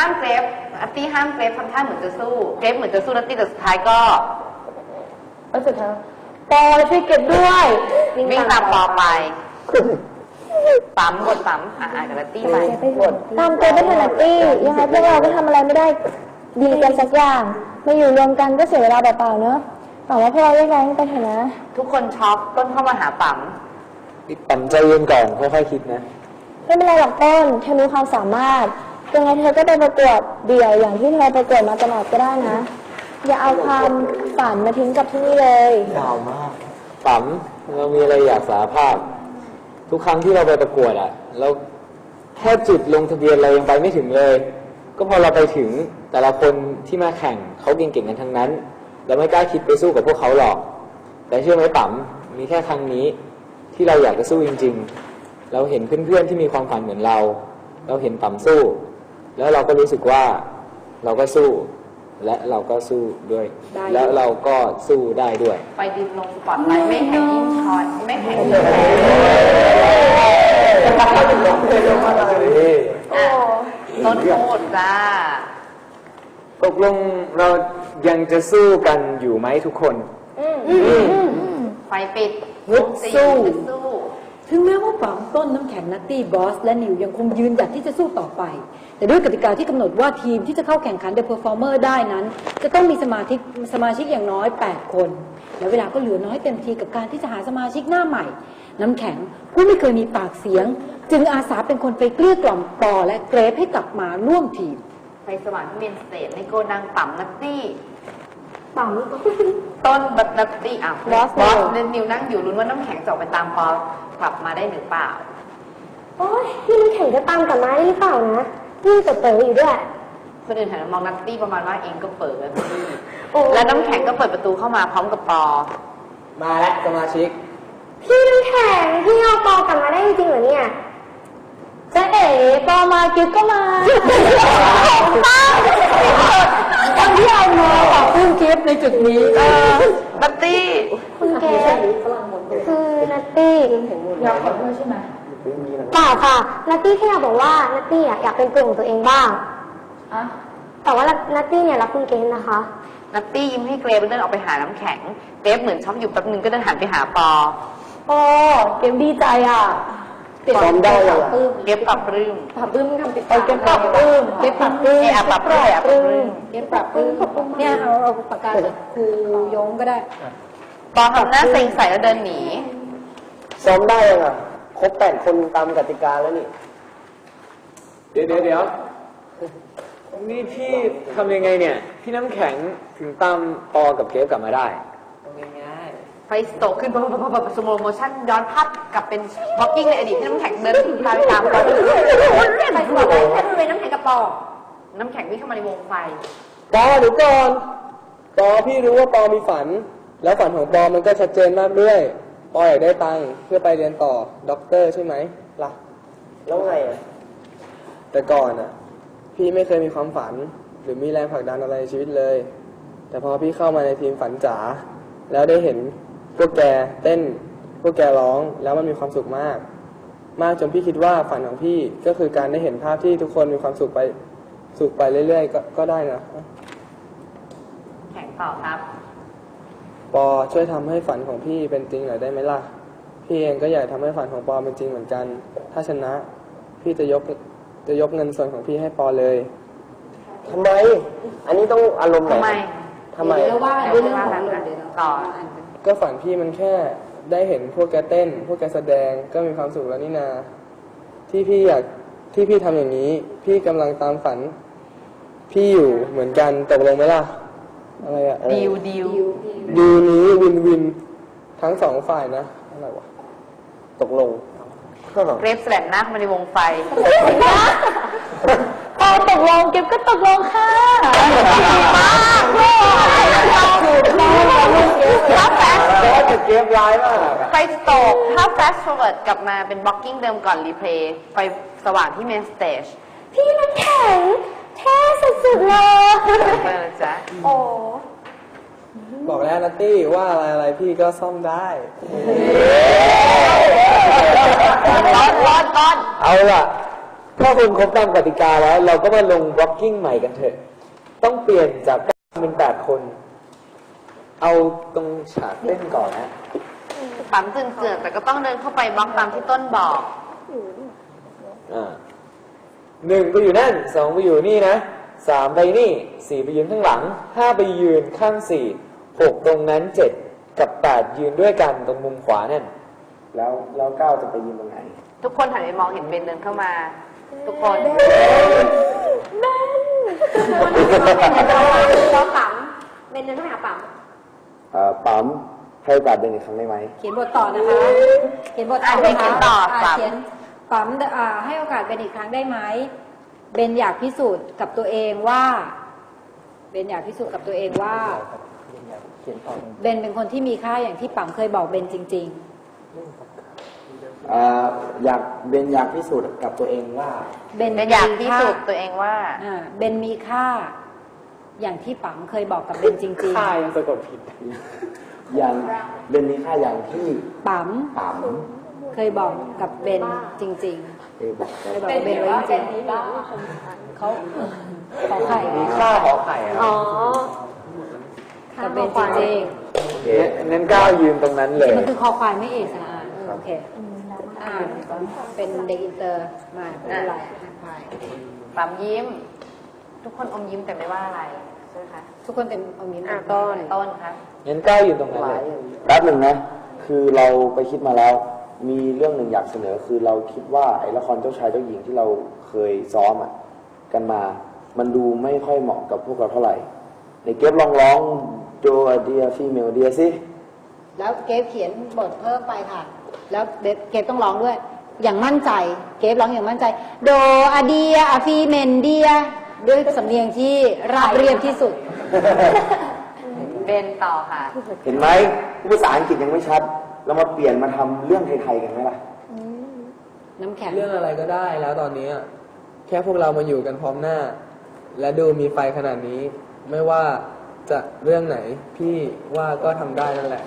ห้ามเกรฟนัตตี้ห้ามเกรฟทำท่าเหมือนจะสู้เกรฟเหมือนจะสู้นัตตี้แต่สุดท้ายก็แล้วสุดท้ายปอช่วยเก็บด้วยวิ่งตามปอไปปั๊มกดปั๊มอะอ่านกับนัตตี้ไปตามตัวเป็นธนัตตี้ยังไงพวกเราก็ทำอะไรไม่ได้ดีกันสักอย่างมาอยู่รวมกันก็เสียเวลาเปล่าๆเนอะหวังว่าพวกเราแยกย้ายกันไปเถอะนะ ทุกคนช็อกต้นเข้ามาหาปั๊มปั่นใจเย็นก่อนค่อยๆคิดนะ ไม่เป็นไรหรอกต้นเธอมีความสามารถ ยังไงเธอก็ไปประกวดเดี่ยวอย่างที่เธอประกวดมาตลอดก็ได้นะ อย่าเอาความฝันมาทิ้งกับที่นี่เลย ยาวมากปั๊มเรามีอะไรอยากสารภาพ ทุกครั้งที่เราไปประกวดอะเราแค่จุดลงทะเบียนเรายังไปไม่ถึงเลย ก็พอเราไปถึงแต่ละคนที่มาแข่งเขาเก่งๆกันทั้งนั้น เราไม่กล้าคิดไปสู้กับพวกเขาหรอก แต่เชื่อไหมปั๊มมีแค่ครั้งนี้ที่เราอยากจะสู้จริง ๆ เราเห็นเพื่อนๆที่มีความฝันเหมือนเรา เราเห็นปั๊มสู้ แล้วเราก็รู้สึกว่าเราก็สู้ และเราก็สู้ด้วยแล้วเราก็สู้ได้ด้วยไฟดินลงสปอตไลท์ไม่แข็งยิ่งช้อนไม่แข็งยิ่งแรงอะต้นโคตรจ้า ตกลงเรายังจะสู้กันอยู่ไหมทุกคน ไฟปิดฮึดสู้ฮึดสู้ ถึงแม้ว่าฝังต้นน้ำแข็งนัตตี้บอสและนิวยังคงยืนหยัดที่จะสู้ต่อไป แต่ด้วยกติกาที่กำหนดว่าทีมที่จะเข้าแข่งขัน The Performer ได้นั้น จะต้องมีสมาชิกสมาชิกอย่างน้อย 8 คน และเวลาก็เหลือน้อยเต็มทีกับการที่จะหาสมาชิกหน้าใหม่ น้ำแข็งผู้ไม่เคยมีปากเสียง จึงอาสาเป็นคนไปเกลี้ยกล่อมปอและเกรฟให้กลับมาร่วมทีมไฟสว่างที่เมนสเตจในโกดังปั๊มนัตตี้ ปั๊มต้นบัตนัตตี้อะบอสบอสนิวเนนนิวนั่งอยู่ลุ้นว่าน้ำแข็งจะออกไปตามปอกลับมาได้หรือเปล่า โอ้ยพี่น้ำแข็งจะตามกลับมาได้หรือเปล่านะพี่เปิดเผยอยู่ด้วยคนอื่นหันมามองนัตตี้ประมาณว่าเองก็เปิดแล้วพี่โอ้แล้วน้ำแข็งก็เปิดประตูเข้ามาพร้อมกับปอ มาแล้วสมาชิก พี่น้ำแข็งพี่เอาปอกลับมาได้จริงๆเหรอเนี่ยจะเอ๋ปอมากิ๊บก็มาป้าคนที่เอามาขอบคุณกิฟ ในจุดนี้นัตตี้ คุณเกศคือนัตตี้อยากขอโทษใช่ไหมเปล่าค่ะนัตตี้แค่อยากบอกว่านัตตี้อะอยากเป็นตัวของตัวเองบ้าง อะ แต่ว่านัตตี้เนี่ยรักคุณเกศนะคะ นัตตี้ยิ้มให้เกรฟแล้วเดินออกไปหาน้ำแข็ง เกรฟเหมือนช็อกอยู่แป๊บนึงก็เดินหันไปหาปอปอเกมดีใจอะ ซ้อมได้เหรอปลื้มเกรฟปรับปรื้มปรับปลื้มคำติดปากเกมปรับปลื้มเกมปรับปลื้มเอะอะปรับปลื้มเอะอะปรับปลื้มเกมปรับปลื้มเนี่ยเอาเอาปากกาจากครูยงก็ได้ ปอทำหน้าเซ็งใส่แล้วเดินหนี ซ้อมได้ยังอะครบแปดคนตามกติกาแล้วนี่ เดี๋ยวเดี๋ยวเดี๋ยวนี่พี่ทำยังไงเนี่ย พี่น้ำแข็งถึงตามปอกับเกฟกลับมาได้ ไฟสโตกขึ้นปั๊บปั๊บปั๊บปั๊บสโลโมชั่นย้อนภาพกลับเป็นบล็อกกิ้งในอดีตที่น้ำแข็งเดินตามตามปอไปสวนเลยแค่เป็นน้ำแข็งกับปอน้ำแข็งวิ่งเข้ามาในวงไฟปอเดี๋ยวก่อนปอพี่รู้ว่าปอมีฝัน แล้วฝันของปอมันก็ชัดเจนมากด้วยปออยากได้ตังค์เพื่อไปเรียนต่อด็อกเตอร์ใช่ไหมล่ะแล้วไงอะแต่ก่อนอะ พี่ไม่เคยมีความฝัน หรือมีแรงผลักดันอะไรในชีวิตเลย แต่พอพี่เข้ามาในทีมฝันจ๋าแล้วได้เห็น พวกแกเต้น พวกแกร้องแล้วมันมีความสุขมาก มากจนพี่คิดว่าฝันของพี่ก็คือการได้เห็นภาพที่ทุกคนมีความสุขไปสุขไปเรื่อยๆก็ก็ได้นะแข็งต่อครับ ปอช่วยทำให้ฝันของพี่เป็นจริงหน่อยได้ไหมล่ะ พี่เองก็อยากทำให้ฝันของปอเป็นจริงเหมือนกัน ถ้าชนะ พี่จะยกจะยกเงินส่วนของพี่ให้ปอเลยทำไม อันนี้ต้องอารมณ์ไหนทำไมทำไมเดี๋ยวว่ากันเดี๋เรื่ยอวงว่าของกันเดี๋ยวต่อ ก็ฝันพี่มันแค่ได้เห็นพวกแกเต้น พวกแกแสดงก็มีความสุขแล้วนี่นา ที่พี่อยากที่พี่ทำอย่างนี้ พี่กำลังตามฝัน พี่อยู่เหมือนกันตกลงไหมล่ะ อะไรอะดิวดิวดีลนี้วินวินทั้งสองฝ่ายนะอะไรวะตกลงเกรฟแสลมหน้าเข้ามาในวงไฟปอ ตกลงเก็บก็ตกลงค่ะถ้าแฟชแต่ว่าจะเก็บร้ายมากอะไฟสโตกถ้าแฟชฟอร์เวิร์ดกลับมาเป็นบล็อกกิ้งเดิมก่อนรีเพลย์ไฟสว่างที่เมนสเตจพี่น้ำแข็งเท่สุดๆเลยไปนะจ๊ะโอ้บอกแล้วนัตตี้ว่าอะไรอะไรพี่ก็ซ่อมได้ต้นต้นต้นเอาล่ะ ถ้าคุณครบตามกติกาแล้ว เราก็มาลง blocking ใหม่กันเถอะ ต้องเปลี่ยนจากเก้าเป็นแปดคน เอาตรงฉากเต้นก่อนนะปั๊มเจือนๆแต่ก็ต้องเดินเข้าไปบล็อกตามที่ต้นบอกอ่าหนึ่งไปอยู่นั่นสองไปอยู่นี่นะสามไปนี่สี่ไปยืนข้างหลังห้าไปยืนข้างสี่หกตรงนั้นเจ็ดกับแปดยืนด้วยกันตรงมุมขวานั่นแล้วแล้วก้าวจะไปยืนตรงไหน ทุกคนหันไปมองเห็นเบนเดินเข้ามา ทุกคนเราปั๊มเบนเดินเข้าไปหาปั๊มเอ่อปั๊มให้โอกาสเดินอีกครั้งได้ไหม เขียนบทต่อนะคะเขียนบทต่ออะให้นะคะเขียนต่อปั๊ม เขียนปั๊มอ่าให้โอกาสเบนอีกครั้งได้ไหมเบนอยากพิสูจน์กับตัวเองว่าเบนอยากพิสูจน์กับตัวเองว่าเบนเป็นคนที่มีค่าอย่างที่ปั๊มเคยบอกเบนจริง เอ่ออยากเบนอยากพิสูจน์กับตัวเองว่าๆเบนเบนอยากมีพิค่สูจน์ตัวเองว่า อ่าเบนมีค่า อย่างที่ปั๊มเคยบอกกับเบนจริงค่ายังสะกดผิด อย่างเบนมีค่าอย่างที่ๆปั๊มปั๊มเคยบอกกับเบนจริงเคยบอกๆเคยบอกกับเบนไว้จริงๆเขาขอไข่มีค่าขอไข่ครับกับเบนจริงโอเคงั้นก้าวยืนตรงนั้นๆเลยมันคือคอควายไม่เอกสารโอเคอ่าเป็นเด็กอินเตอร์มาไม่เป็นไรคอควายปั๊มยิ้ม ทุกคนอมยิ้มแต่ไม่ว่าอะไรใช่ไหมคะทุกคนเต็มเอามิ้นอะต้นต้นครับงั้นก้าวยืนตรงนั้นเลยแป๊บหนึ่งนะ คือเราไปคิดมาแล้ว มีเรื่องหนึ่งอยากเสนอคือเราคิดว่าไอ้ละครเจ้าชายเจ้าหญิงที่เราเคยซ้อมอะกันมา มันดูไม่ค่อยเหมาะกับพวกเราเท่าไหร่ ในเก็บลองร้องโจเดียฟีเมลเดียสิแล้วเกฟเขียนบทเพิ่มไปค่ะ แล้วเกฟต้องร้องด้วย อย่างมั่นใจ เกฟร้องอย่างมั่นใจ โดอะเดียอะฟีเมนเดีย ด้วยสำเนียงที่ราบเรียบที่สุด เบนต่อค่ะ เห็นไหมภาษาอังกฤษยังไม่ชัด เรามาเปลี่ยนมาทำเรื่องไทยๆกันไหมล่ะ น้ำแข็งเรื่องอะไรก็ได้แล้วตอนนี้อะแค่พวกเรามาอยู่กันพร้อมหน้า และดูมีไฟขนาดนี้ ไม่ว่าจะเรื่องไหนพี่ว่าก็ทำได้นั่นแหละ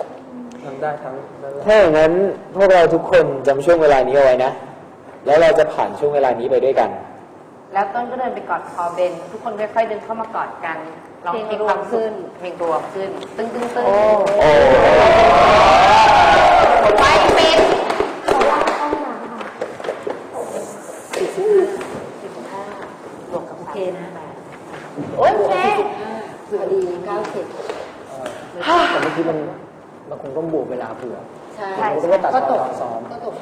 ทำได้ทั้งนั่นแหละถ้าอย่างนั้นพวกเราทุกคนจำช่วงเวลานี้เอาไว้นะ แล้วเราจะผ่านช่วงเวลานี้ไปด้วยกัน แล้วต้นก็เดินไปกอดคอเบน ทุกคนค่อยๆเดินเข้ามากอดกันร้องเพลงเพลงรวมความสุขึ้ขนเพลงรวมขึ้น ตึ้งตึ้งตึ้งโอ้ไฟปิดโอเคนะโอ้ยแม่พอดีเก้าสิบ แต่เมื่อกี้มัน มันคงต้องบวกเวลาเผื่อใช่ใช่ก็ตัดก็ตกตอนซ้อมก็ตก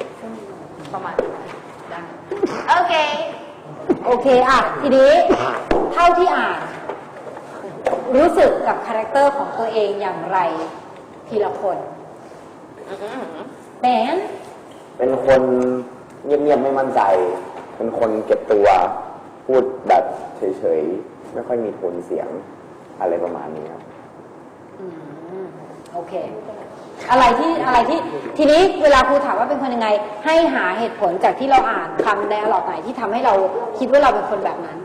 ประมาณได้โอเค โอเคอะทีนี้เท่าที่อ่าน รู้สึกกับคาแรคเตอร์ของตัวเองอย่างไรทีละคนแบนเป็นคนเงียบๆไม่มั่นใจ เป็นคนเก็บตัว พูดแบบเฉยๆ ไม่ค่อยมีโทนเสียงอะไรประมาณนี้ครับอืม โอเค อะไรที่อะไรที่ทีนี้เวลาครูถามว่าเป็นคนยังไง ให้หาเหตุผลจากที่เราอ่านคำในหลอดไหนที่ทำให้เราคิดว่าเราเป็นคนแบบนั้น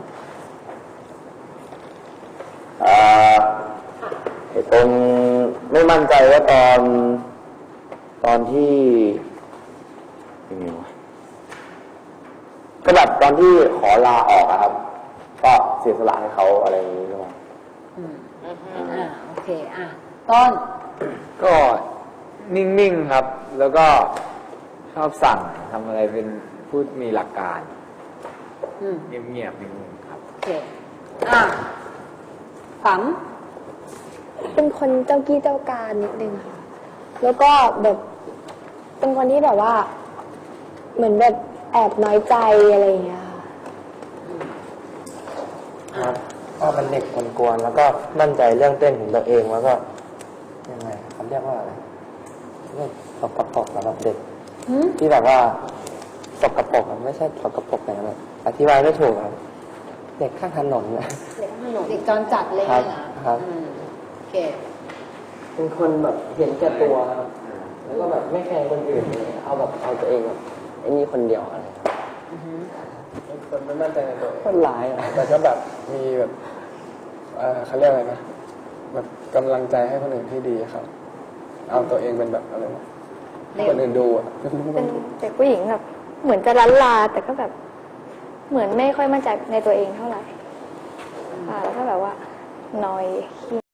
เอ่อไอ้ตรงไม่มั่นใจว่าตอนตอนที่ยังไงวะก็แบบตอนที่ขอลาออกอะครับ ก็เสียสละให้เขาอะไรอย่างนี้ใช่ไหมอืมอ่าโอเค อะ ต้น ก็นิ่งๆครับ แล้วก็ชอบสั่งทำอะไรเป็นพูดมีหลักการอืมเงียบๆนิ่งๆครับ โอเค อะฝัมเป็นคนเจ้ากี้เจ้าการนิดนึงค่ะ แล้วก็แบบเป็นคนที่แบบว่า เหมือนแบบแอบน้อยใจอะไรอย่างเงี้ยค่ะครับก็เป็นเด็กกวนๆแล้วก็มั่นใจเรื่องเต้นของตัวเองแล้วก็ยังไง เขาเรียกว่าอะไรเรื่องสกปรกสำหรับเด็กหืมที่แบบว่าสกปรกอะไม่ใช่สกปรกแต่แบบอธิบายไม่ถูกครับเด็กข้างถนนนะ เด็กจรจัดเลยครับนะครับ อืมโอเค เป็นคนแบบเห็นแก่ตัวครับ แล้วก็แบบไม่แคร์คนอื่นเลยเอาแบบเอาตัวเองแบบไอ้นี่คนเดียวอะไรคนไม่มั่นใจในตัวเองคนร้ายอะแต่ก็แบบมีแบบเอ่อเขาเรียกอะไรนะแบบกำลังใจให้คนอื่นที่ดีครับ เอาตัวเองเป็นแบบอะไรวะให้คนอื่นดูอะเป็นเด็กผู้หญิงแบบเหมือนจะลันลาแต่ก็แบบ เหมือนไม่ค่อยมั่นใจในตัวเองเท่าไหร่ค่ะแล้วก็แบบว่านอยขี้